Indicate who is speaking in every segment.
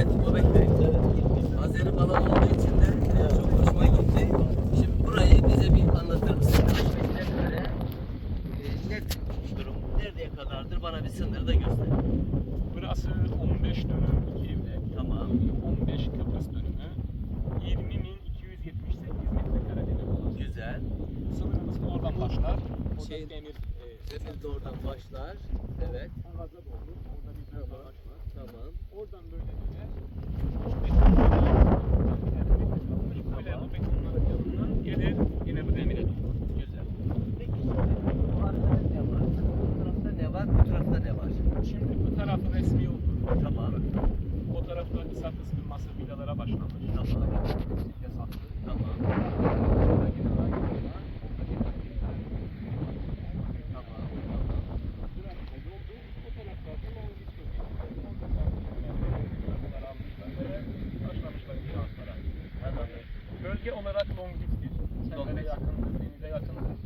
Speaker 1: Evet, Bobek Bey. Azeri falan olduğu için de e, çok hoşuma gitti. Şimdi burayı bize bir anlatır mısınız? Ne böyle? E, net durum. Nereye kadardır? Bana bir sınırı da göster.
Speaker 2: Burası 15 dönüm 2 evde.
Speaker 1: Tamam.
Speaker 2: 15 Kıbrıs dönümü. 20.278 metrekare demir olan.
Speaker 1: Güzel.
Speaker 2: Sınırımız da oradan başlar. O
Speaker 1: Şey-
Speaker 2: demir. E,
Speaker 1: Demir de oradan başlar. Evet.
Speaker 2: Orada bir ağaç var.
Speaker 1: Tamam.
Speaker 2: Oradan böyle döner. O betonlar böyle bu betonların yanından gelir yine bu demire doğru.
Speaker 1: Güzel. Peki şimdi bu arkada ne var? Bu tarafta ne var? Bu tarafta ne var?
Speaker 2: Şimdi bu tarafı resmi olur.
Speaker 1: Tamam.
Speaker 2: O tarafta kısa kısmı masa villalara başlamış.
Speaker 1: Tamam.
Speaker 2: Yasaklı.
Speaker 1: Tamam.
Speaker 2: Orada yine aynı var. Orada yine aynı var.
Speaker 1: Tamam.
Speaker 2: Burası da doldu. O taraflarda Mangit bölgesi. Orada almışlar ve başlamışlar inşaatlara.
Speaker 1: Anladım.
Speaker 2: Bölge olarak Longit'tir. Sendere
Speaker 1: Longit.
Speaker 2: yakındır, denize yakındır.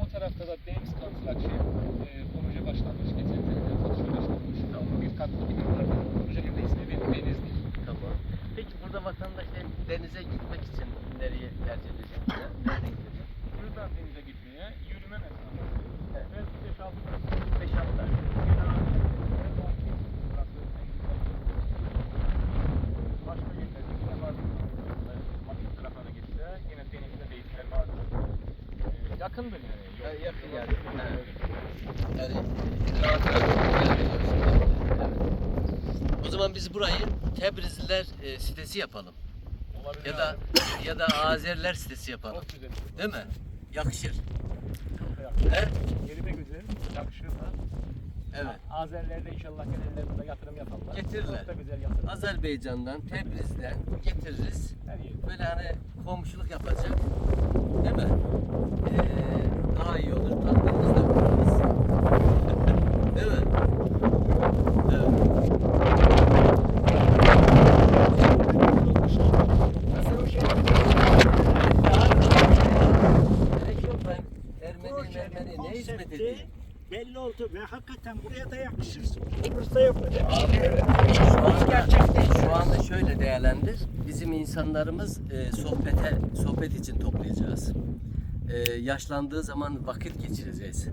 Speaker 2: O tarafta da Deniz Construction e, proje başlamış. Geçen sene satışa başlamış. Bir katlı binalar. Projenin de ismi bir Deniz'dir.
Speaker 1: Tamam. Peki burada vatandaş denize gitmek için nereye tercih edecek?
Speaker 2: Buradan denize gitmeye yürüme mesafesi.
Speaker 1: Evet.
Speaker 2: Belki 5-6 dakika.
Speaker 1: 5-6 Yakın yani.
Speaker 2: Evet.
Speaker 1: Yani rahat rahat Evet. O zaman biz burayı Tebrizliler e, sitesi yapalım.
Speaker 2: Olabilir
Speaker 1: Ya da
Speaker 2: abi.
Speaker 1: ya da Azeriler sitesi yapalım. Değil mi? Yakışır. He?
Speaker 2: Yeri de güzel. Yakışır da.
Speaker 1: Evet.
Speaker 2: Azerler de inşallah gelirler burada yatırım yaparlar.
Speaker 1: Getirirler.
Speaker 2: Çok da güzel yatırım.
Speaker 1: Azerbaycan'dan, Tebriz'den getiririz. Böyle hani komşuluk yapacak. Değil mi? Ee, daha iyi olur. Tatlımız da buluruz. Değil mi? Evet. Nasıl bir şey? Gerek yok ben Ermeni Ermeni ne hizmet edeyim?
Speaker 3: Belli oldu ve hakikaten buraya da yakışırsın. Kıbrıs'ta yok öyle.
Speaker 1: Şu anda, şu anda şöyle değerlendir. Bizim insanlarımız e, sohbete sohbet için toplayacağız. E, yaşlandığı zaman vakit geçireceğiz.